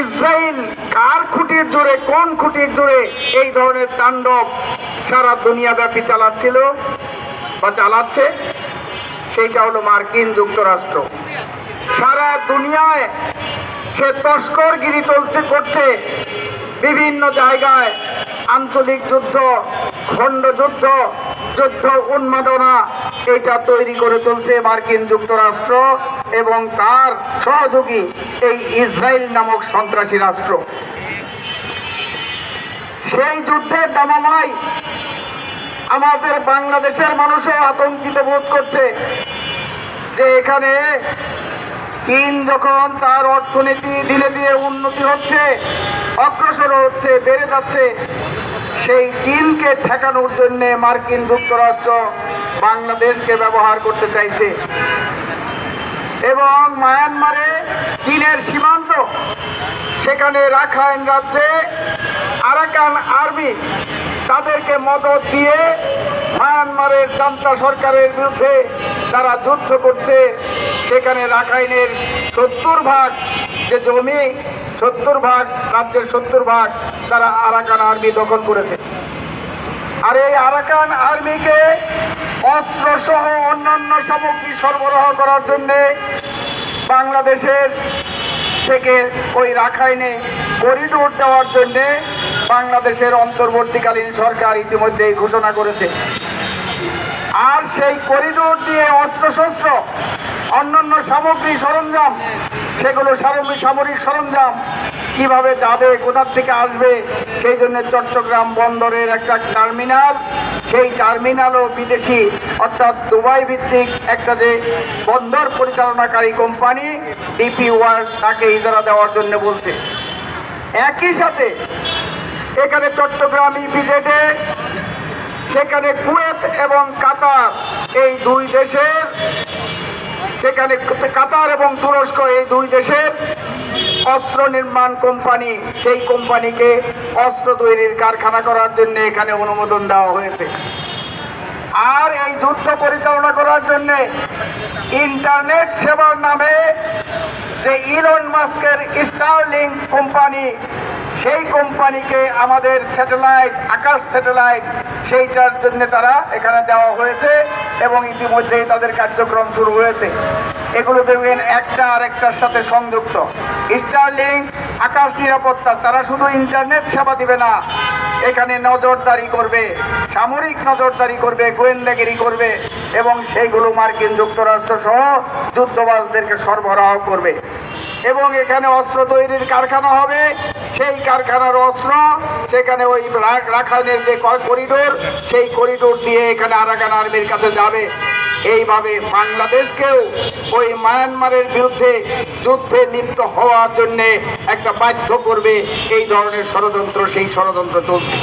Israel কার খুঁটির জোরে, কোন খুঁটির জোরে এই ধরনের তাণ্ডব সারা দুনিয়াব্যাপী চালাচ্ছিল বা চালাচ্ছে? সেইটা হলো মার্কিন যুক্তরাষ্ট্র। সারা দুনিয়ায় সে তস্করগিরি চলছে, করছে। বিভিন্ন জায়গায় আঞ্চলিক যুদ্ধ, খণ্ড যুদ্ধ যুদ্ধ উন্মাদনা এটা তৈরি করে চলছে মার্কিন যুক্তরাষ্ট্র এবং তার সহযোগী এই ইসরায়েল নামক সন্ত্রাসী রাষ্ট্র। সেই যুদ্ধের দামামাই আমাদের বাংলাদেশের মানুষও আতঙ্কিত বোধ করছে যে এখানে চীন যখন তার অর্থনীতি দিনে দিনে উন্নতি হচ্ছে, অগ্রসর হচ্ছে, বেড়ে যাচ্ছে, সেই চীনকে ঠেকানোর জন্য মার্কিন যুক্তরাষ্ট্র বাংলাদেশকে ব্যবহার করতে চাইছে। এবং মায়ানমারে চীনের সীমান্ত, সেখানে রাখাইন রাজ্যে আরাকান আর্মি তাদেরকে মদত দিয়ে মায়ানমারের জান্তা সরকারের বিরুদ্ধে তারা যুদ্ধ করছে। সেখানে রাখাইনের সত্তর ভাগ যে জমি, সত্তর ভাগ রাজ্যের সত্তর ভাগ তারা আরাকান আর্মি দখল করেছে। আর এই আরাকান আর্মিকে অস্ত্র সহ অন্যান্য সামগ্রী সরবরাহ করার জন্যে বাংলাদেশের থেকে ওই রাখাইনে করিডোর দেওয়ার জন্যে বাংলাদেশের অন্তর্বর্তীকালীন সরকার ইতিমধ্যেই ঘোষণা করেছে। আর সেই করিডোর দিয়ে অস্ত্রশস্ত্র অন্যান্য সামগ্রী সরঞ্জাম, সেগুলো সামরিক সামরিক সরঞ্জাম, কীভাবে যাবে, কোথার থেকে আসবে, সেই জন্য চট্টগ্রাম বন্দরের একটা টার্মিনাল, সেই টার্মিনালও বিদেশি, অর্থাৎ দুবাই ভিত্তিক একটা যে বন্দর পরিচালনাকারী কোম্পানি ডিপি ওয়ার্ল্ড তাকে ইজারা দেওয়ার জন্য বলছে। একই সাথে, এখানে চট্টগ্রাম ইপিজেডে সেখানে কুয়েত এবং কাতার, এই দুই দেশের সেখানে কাতার এবং তুরস্ক এই দুই দেশের অস্ত্র নির্মাণ কোম্পানি, সেই কোম্পানিকে অস্ত্র তৈরির কারখানা করার জন্য এখানে অনুমোদন দেওয়া হয়েছে। আর এই যুদ্ধ পরিচালনা করার জন্য ইন্টারনেট সেবার নামে যে ইলন মাস্কের স্টারলিং কোম্পানি, সেই কোম্পানিকে আমাদের স্যাটেলাইট, আকাশ স্যাটেলাইট, সেইটার জন্য তারা এখানে দেওয়া হয়েছে। এবং ইতিমধ্যেই তাদের কার্যক্রম শুরু হয়েছে। এগুলো দেখবেন একটা আরেকটার সাথে সংযুক্ত। স্টারলিং আকাশ নিরাপত্তা, তারা শুধু ইন্টারনেট সেবা দিবে না। এখানে নজরদারি করবে, সামরিক নজরদারি করবে, গোয়েন্দাগিরি করবে এবং সেইগুলো মার্কিন যুক্তরাষ্ট্র সহ যুদ্ধবাজদেরকে সরবরাহ করবে। এবং এখানে অস্ত্র তৈরির কারখানা হবে। সেই কারখানার অস্ত্র, সেখানে ওই রাখাইনের যে করিডোর, সেই করিডোর দিয়ে এখানে আরাকান আর্মির কাছে যাবে। এইভাবে বাংলাদেশকেও ওই মায়ানমারের বিরুদ্ধে যুদ্ধে লিপ্ত হওয়ার জন্যে একটা বাধ্য করবে এই ধরনের ষড়যন্ত্র, সেই ষড়যন্ত্র চলছে।